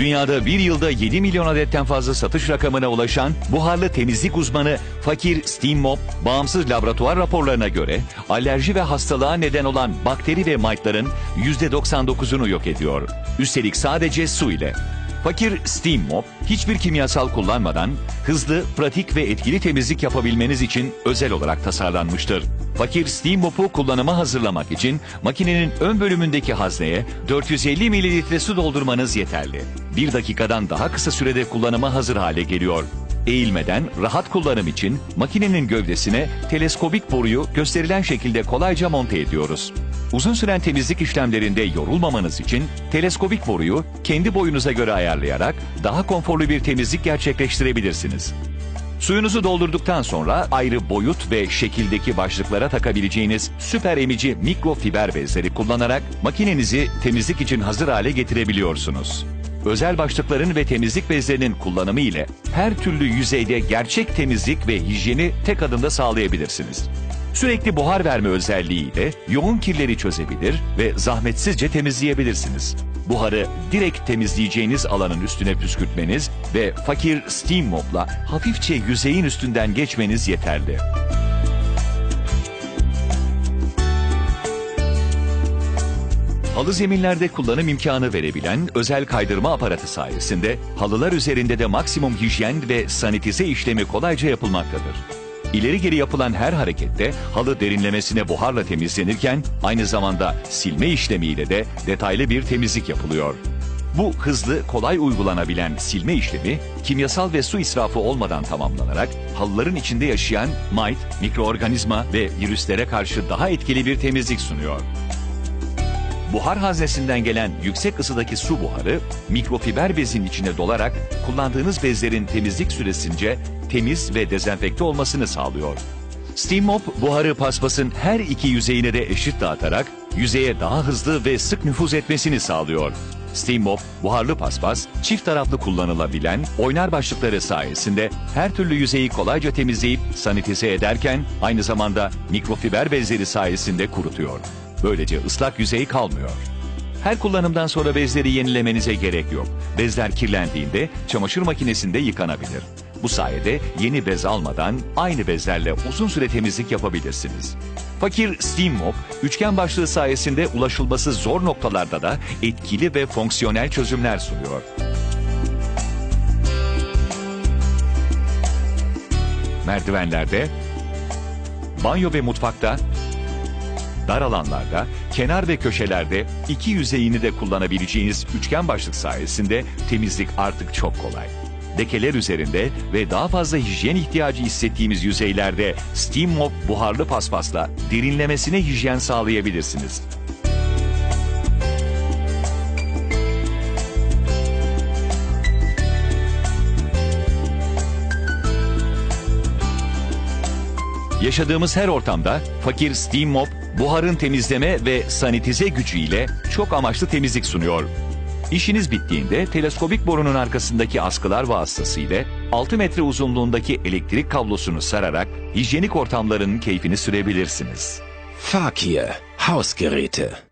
Dünyada bir yılda 7 milyon adetten fazla satış rakamına ulaşan buharlı temizlik uzmanı Fakir Steam Mop, bağımsız laboratuvar raporlarına göre alerji ve hastalığa neden olan bakteri ve mite'ların %99'unu yok ediyor. Üstelik sadece su ile. Fakir Steam Mop, hiçbir kimyasal kullanmadan hızlı, pratik ve etkili temizlik yapabilmeniz için özel olarak tasarlanmıştır. Fakir Steam Mop'u kullanıma hazırlamak için makinenin ön bölümündeki hazneye 450 mililitre su doldurmanız yeterli. Bir dakikadan daha kısa sürede kullanıma hazır hale geliyor. Eğilmeden rahat kullanım için makinenin gövdesine teleskobik boruyu gösterilen şekilde kolayca monte ediyoruz. Uzun süren temizlik işlemlerinde yorulmamanız için teleskobik boruyu kendi boyunuza göre ayarlayarak daha konforlu bir temizlik gerçekleştirebilirsiniz. Suyunuzu doldurduktan sonra ayrı boyut ve şekildeki başlıklara takabileceğiniz süper emici mikrofiber bezleri kullanarak makinenizi temizlik için hazır hale getirebiliyorsunuz. Özel başlıkların ve temizlik bezlerinin kullanımı ile her türlü yüzeyde gerçek temizlik ve hijyeni tek adımda sağlayabilirsiniz. Sürekli buhar verme özelliğiyle yoğun kirleri çözebilir ve zahmetsizce temizleyebilirsiniz. Buharı direkt temizleyeceğiniz alanın üstüne püskürtmeniz ve fakir steam mopla hafifçe yüzeyin üstünden geçmeniz yeterli. Halı zeminlerde kullanım imkanı verebilen özel kaydırma aparatı sayesinde halılar üzerinde de maksimum hijyen ve sanitize işlemi kolayca yapılmaktadır. İleri geri yapılan her harekette halı derinlemesine buharla temizlenirken aynı zamanda silme işlemiyle de detaylı bir temizlik yapılıyor. Bu hızlı, kolay uygulanabilen silme işlemi kimyasal ve su israfı olmadan tamamlanarak halıların içinde yaşayan mite, mikroorganizma ve virüslere karşı daha etkili bir temizlik sunuyor. Buhar haznesinden gelen yüksek ısıdaki su buharı mikrofiber bezin içine dolarak kullandığınız bezlerin temizlik süresince temiz ve dezenfekte olmasını sağlıyor. Steam Mop buharı paspasın her iki yüzeyine de eşit dağıtarak yüzeye daha hızlı ve sık nüfuz etmesini sağlıyor. Steam Mop buharlı paspas çift taraflı kullanılabilen oynar başlıkları sayesinde her türlü yüzeyi kolayca temizleyip sanitize ederken aynı zamanda mikrofiber bezleri sayesinde kurutuyor. Böylece ıslak yüzey kalmıyor. Her kullanımdan sonra bezleri yenilemenize gerek yok. Bezler kirlendiğinde çamaşır makinesinde yıkanabilir. Bu sayede yeni bez almadan aynı bezlerle uzun süre temizlik yapabilirsiniz. Fakir Steam Mop, üçgen başlığı sayesinde ulaşılması zor noktalarda da etkili ve fonksiyonel çözümler sunuyor. Merdivenlerde, banyo ve mutfakta, dar alanlarda, kenar ve köşelerde iki yüzeyini de kullanabileceğiniz üçgen başlık sayesinde temizlik artık çok kolay. Lekeler üzerinde ve daha fazla hijyen ihtiyacı hissettiğimiz yüzeylerde Steam Mop buharlı paspasla derinlemesine hijyen sağlayabilirsiniz. Yaşadığımız her ortamda fakir Steam Mop buharın temizleme ve sanitize gücüyle çok amaçlı temizlik sunuyor. İşiniz bittiğinde teleskobik borunun arkasındaki askılar vasıtasıyla 6 metre uzunluğundaki elektrik kablosunu sararak hijyenik ortamların keyfini sürebilirsiniz. Fakir Hausgeräte